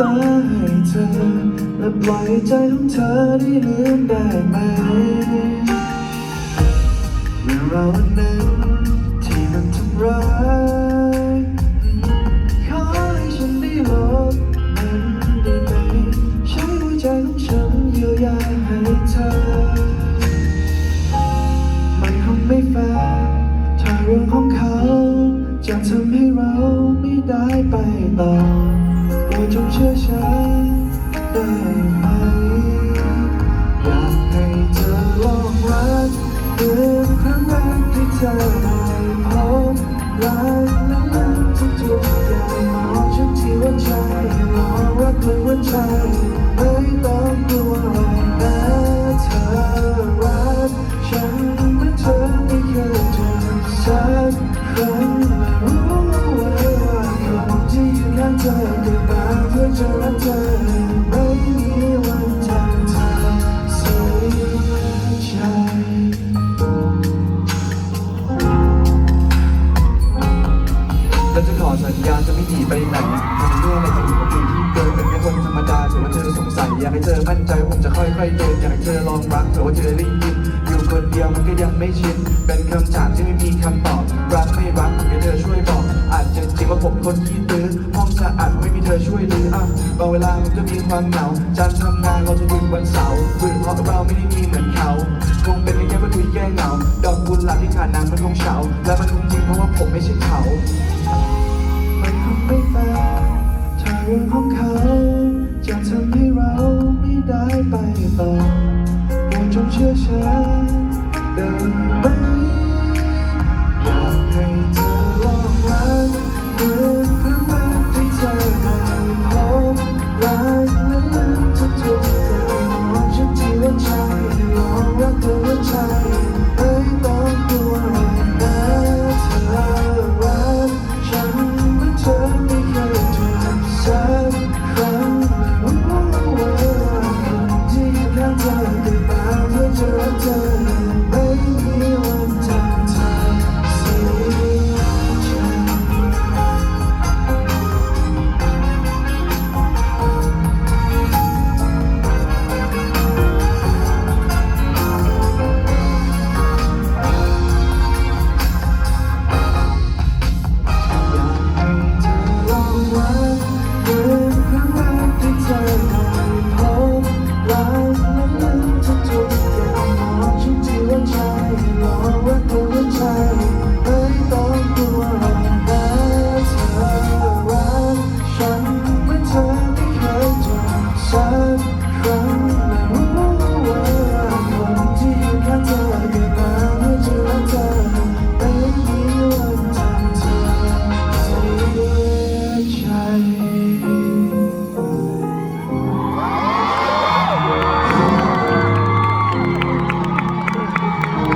ตาให้เธอ และปล่อยใจของเธอได้ลืมได้ไหมเรื่องราวนนั้นที่มันทำร้ายขอให้ฉันได้ลบมันได้ไหมใช้หัวใจของฉันเยียวยาให้เธอ มันคงไม่แฟร์ถ้าเรื่องของเขาจะทำให้เราไม่ได้ไปต่อ จงเชื่อฉันได้ไหม อยากให้เธอลองรักเพื่อครั้งแรกที่เธอ จะขอสัญญาจะไม่หนีไปไหนทำเรื่อะไรจะอยู่กับอยู่ที่เดิมเป็นแค่คนธรรมดาถือว่าเธอสงสัยอยากให้เธอมั่นใจผมจะค่อยๆเดินอยากให้เธอลองรักเผื่ว่าเธอได้ยินอยู่คนเดียวมันก็ยังไม่ชินเป็นคำถามที่ไม่มีคำตอบรักไม่รักให้เธอช่วยบอก อาจจะจริงว่าผมคนขี้ตื้อห้องสะอาดไม่มีเธอช่วยลืออะบางเวลามันก็มีความเหงาจันทร์ทำงานเราจะหยุดวันเสาร์เบื่อเพราะเราไม่ได้มีเหมือนเขาคงเป็นแค่ว่าคุยแก้เหงาดอกกุหลาบที่ขาดน้ำมันคงเฉาและมันคงจริงเพราะว่าผมไม่ใช่